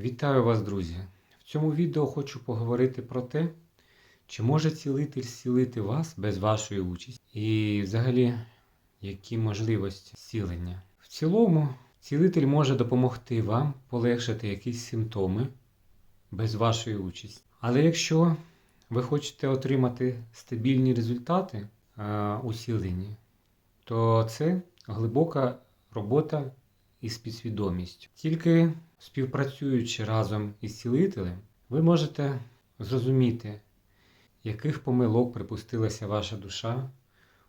Вітаю вас, друзі! В цьому відео хочу поговорити про те, чи може цілитель зцілити вас без вашої участі, і взагалі, які можливості зцілення. В цілому, цілитель може допомогти вам полегшити якісь симптоми без вашої участі. Але якщо ви хочете отримати стабільні результати е, у то це глибока робота із підсвідомістю. Тільки співпрацюючи разом із цілителем, ви можете зрозуміти, яких помилок припустилася ваша душа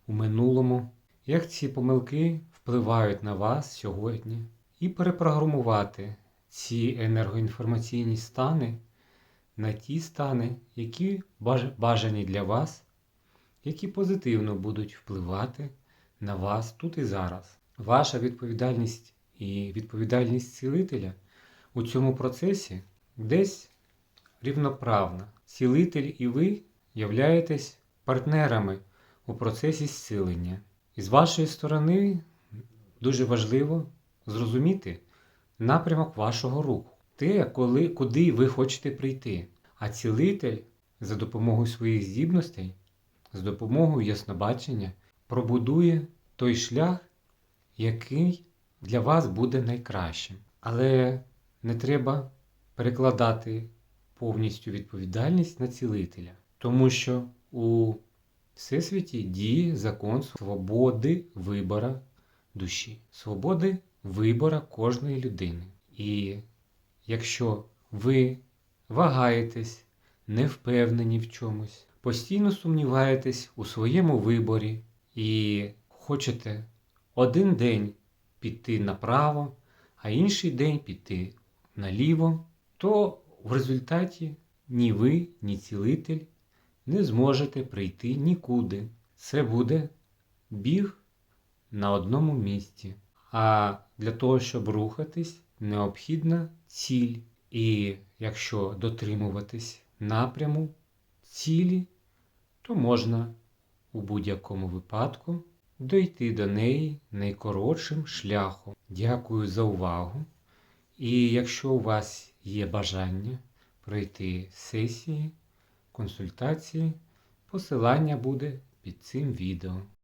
у минулому, як ці помилки впливають на вас сьогодні, і перепрограмувати ці енергоінформаційні стани на ті стани, які бажані для вас, які позитивно будуть впливати на вас тут і зараз. Ваша відповідальність і відповідальність цілителя у цьому процесі десь рівноправна. Цілитель і ви являєтесь партнерами у процесі зцілення. І з вашої сторони дуже важливо зрозуміти напрямок вашого руху, те, коли, куди ви хочете прийти. А цілитель за допомогою своїх здібностей, з допомогою яснобачення, пробудує той шлях, який для вас буде найкращим. Але не треба перекладати повністю відповідальність на цілителя, тому що у Всесвіті діє закон свободи вибора душі, свободи вибора кожної людини. І якщо ви вагаєтесь, не впевнені в чомусь, постійно сумніваєтесь у своєму виборі і хочете один день піти направо, а інший день піти наліво, то в результаті ні ви, ні цілитель не зможете прийти нікуди. Це буде біг на одному місці. А для того, щоб рухатись, необхідна ціль. І якщо дотримуватись напряму цілі, то можна у будь-якому випадку дойти до неї найкоротшим шляхом. Дякую за увагу. І якщо у вас є бажання пройти сесії, консультації, посилання буде під цим відео.